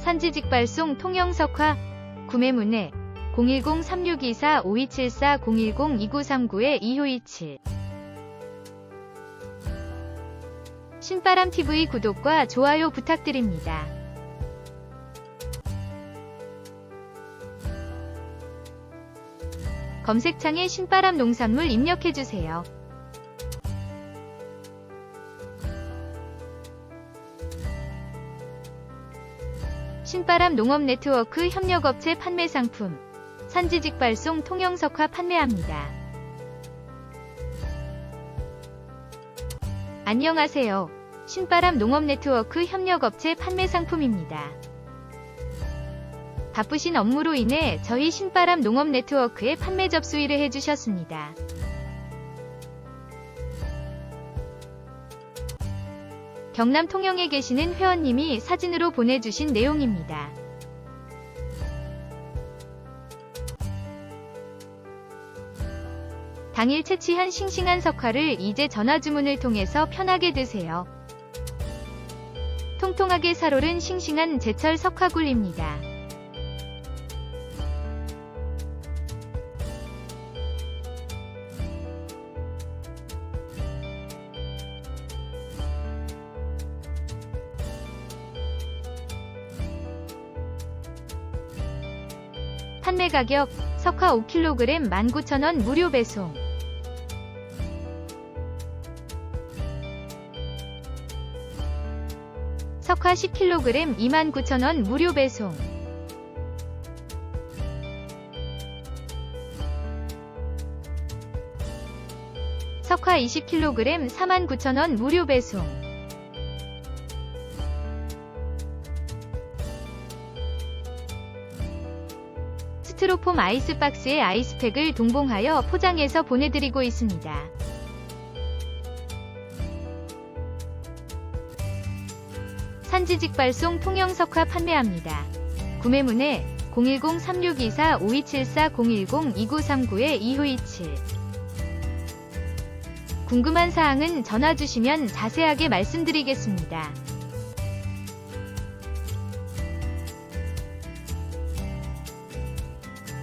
산지직발송 통영석화 구매문의 010-3624-5274 010-2939-2527 신바람TV 구독과 좋아요 부탁드립니다. 검색창에 신바람 농산물 입력해주세요. 신바람 농업 네트워크 협력업체 판매 상품 산지 직발송 통영석화 판매합니다. 안녕하세요. 신바람 농업 네트워크 협력업체 판매 상품입니다. 바쁘신 업무로 인해 저희 신바람 농업 네트워크에 판매 접수일을 해주셨습니다. 경남 통영에 계시는 회원님이 사진으로 보내주신 내용입니다. 당일 채취한 싱싱한 석화를 이제 전화 주문을 통해서 편하게 드세요. 통통하게 살오른 싱싱한 제철 석화굴입니다. 판매 가격 석화 5kg 19,000원 무료 배송. 석화 10kg 29,000원 무료 배송. 석화 20kg 49,000원 무료 배송. 스티로폼 아이스박스에 아이스팩을 동봉하여 포장해서 보내드리고 있습니다. 산지직 발송 통영석화 판매합니다. 구매문의 010-3624-5274 010-2939-2527 궁금한 사항은 전화 주시면 자세하게 말씀드리겠습니다.